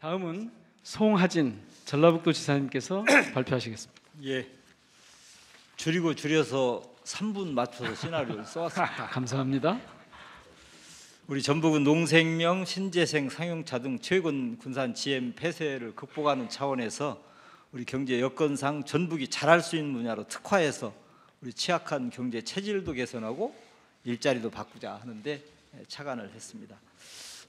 다음은 송하진 전라북도 지사님께서 발표하시겠습니다. 예. 줄이고 줄여서 3분 맞춰서 시나리오를 써왔습니다. 감사합니다. 우리 전북은 농생명, 신재생, 상용차 등 최근 군산 GM 폐쇄를 극복하는 차원에서 우리 경제 여건상 전북이 잘할 수 있는 분야로 특화해서 우리 취약한 경제 체질도 개선하고 일자리도 바꾸자 하는데 착안을 했습니다.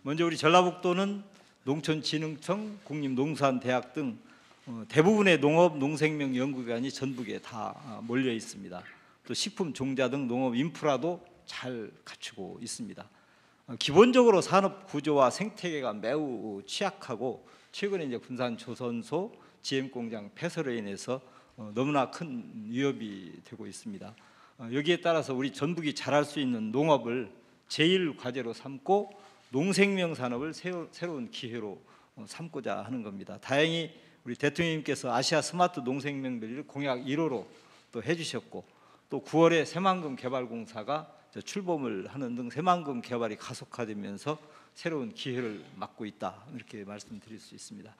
먼저 우리 전라북도는 농촌진흥청, 국립농수산대학 등 어, 대부분의 농업 농생명 연구기관이 전북에 다 아, 몰려 있습니다. 또 식품 종자 등 농업 인프라도 잘 갖추고 있습니다. 어, 기본적으로 산업 구조와 생태계가 매우 취약하고 최근에 이제 군산 조선소 GM 공장 폐쇄로 인해서 어, 너무나 큰 위협이 되고 있습니다. 어, 여기에 따라서 우리 전북이 잘할 수 있는 농업을 제일 과제로 삼고 농생명 산업을 새로, 새로운 기회로 어, 삼고자 하는 겁니다. 다행히 우리 대통령님께서 아시아 스마트 농생명 밸리를 공약 1호로 또 해주셨고 또 9월에 새만금 개발공사가 출범을 하는 등 새만금 개발이 가속화되면서 새로운 기회를 맞고 있다 이렇게 말씀드릴 수 있습니다.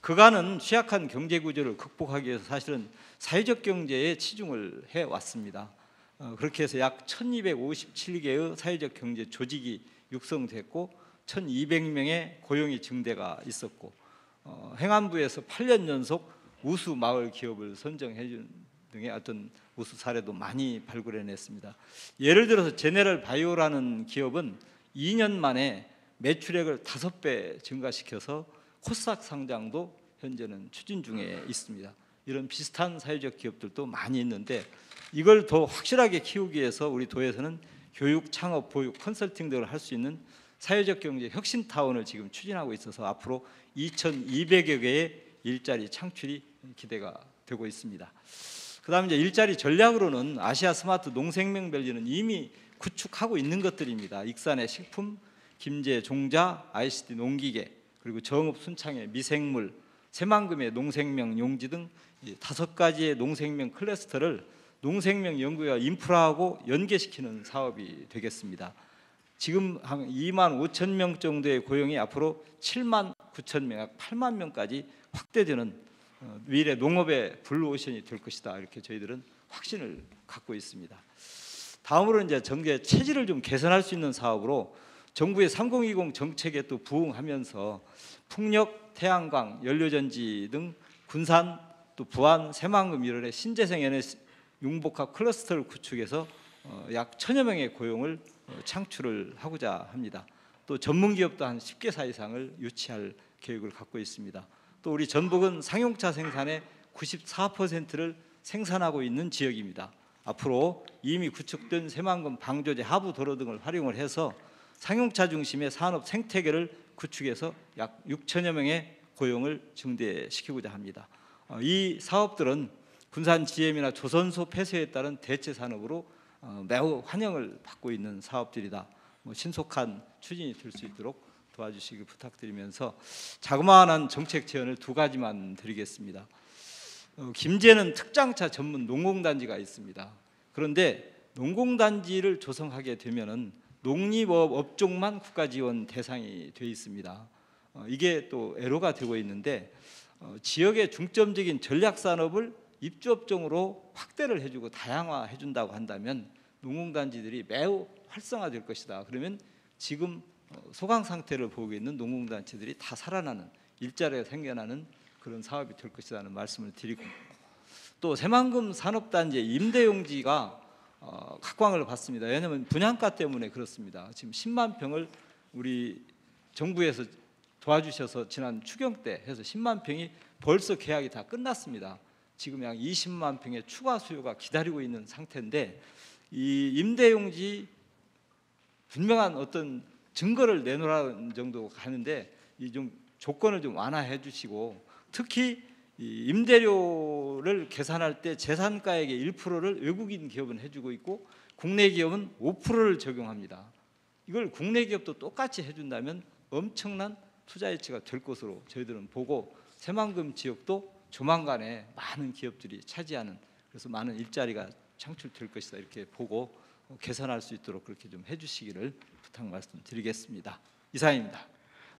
그간은 취약한 경제 구조를 극복하기 위해서 사실은 사회적 경제에 치중을 해 왔습니다. 어, 그렇게 해서 약 1,257개의 사회적 경제 조직이 육성됐고 1,200명의 고용이 증대가 있었고 어, 행안부에서 8년 연속 우수 마을 기업을 선정해 준 등의 어떤 우수 사례도 많이 발굴해냈습니다. 예를 들어서 제네럴 바이오라는 기업은 2년 만에 매출액을 5배 증가시켜서 코스닥 상장도 현재는 추진 중에 있습니다. 이런 비슷한 사회적 기업들도 많이 있는데 이걸 더 확실하게 키우기 위해서 우리 도에서는 교육, 창업, 보육, 컨설팅 등을 할 수 있는 사회적 경제 혁신 타운을 지금 추진하고 있어서 앞으로 2,200여 개의 일자리 창출이 기대가 되고 있습니다. 그다음에 이제 일자리 전략으로는 아시아 스마트 농생명 밸리는 이미 구축하고 있는 것들입니다. 익산의 식품, 김제 종자, ICT 농기계, 그리고 정읍 순창의 미생물, 새만금의 농생명 용지 등 다섯 가지의 농생명 클러스터를 농생명 연구와 인프라하고 연계시키는 사업이 되겠습니다. 지금 한 2만 5천 명 정도의 고용이 앞으로 7만 9천 명, 8만 명까지 확대되는 어, 미래 농업의 블루오션이 될 것이다 이렇게 저희들은 확신을 갖고 있습니다. 다음으로 이제 전개 체질을 좀 개선할 수 있는 사업으로 정부의 3020 정책에 또 부응하면서 풍력, 태양광, 연료전지 등 군산 또 부안, 새만금 일원의 신재생 융복합 클러스터를 구축해서 어, 약 천여 명의 고용을 어, 창출을 하고자 합니다. 또 전문 기업도 한 10개 이상을 유치할 계획을 갖고 있습니다. 또 우리 전북은 상용차 생산의 94%를 생산하고 있는 지역입니다. 앞으로 이미 구축된 새만금 방조제 하부 도로 등을 활용을 해서 상용차 중심의 산업 생태계를 구축해서 약 6천여 명의 고용을 증대시키고자 합니다. 어, 이 사업들은 군산 GM이나 조선소 폐쇄에 따른 대체 산업으로 어, 매우 환영을 받고 있는 사업들이다. 뭐 신속한 추진이 될 수 있도록 도와주시기 부탁드리면서 자그마한 정책 제안을 두 가지만 드리겠습니다. 어, 김제는 특장차 전문 농공단지가 있습니다. 그런데 농공단지를 조성하게 되면은 농립업 업종만 국가 지원 대상이 되어 있습니다. 어, 이게 또 애로가 되고 있는데 어, 지역의 중점적인 전략 산업을 입주 업종으로 확대를 해주고 다양화해 준다고 한다면 농공단지들이 매우 활성화될 것이다. 그러면 지금 어, 소강 상태를 보고 있는 농공단체들이 다 살아나는 일자리가 생겨나는 그런 사업이 될 것이라는 말씀을 드리고 또 새만금 산업단지의 임대용지가 어, 각광을 받습니다. 왜냐하면 분양가 때문에 그렇습니다. 지금 10만 평을 우리 정부에서 도와주셔서 지난 추경 때 해서 10만 평이 벌써 계약이 다 끝났습니다. 지금 약 20만 평의 추가 수요가 기다리고 있는 상태인데 이 임대용지 분명한 어떤 증거를 내놓으라는 정도 가는데 이 좀 조건을 좀 완화해 주시고 특히 이 임대료를 계산할 때 재산가액의 1%를 외국인 기업은 해주고 있고 국내 기업은 5%를 적용합니다. 이걸 국내 기업도 똑같이 해준다면 엄청난 투자 유치가 될 것으로 저희들은 보고 새만금 지역도 조만간에 많은 기업들이 차지하는 그래서 많은 일자리가 창출될 것이다 이렇게 보고 개선할 수 있도록 그렇게 좀 해주시기를 부탁 말씀드리겠습니다. 이상입니다.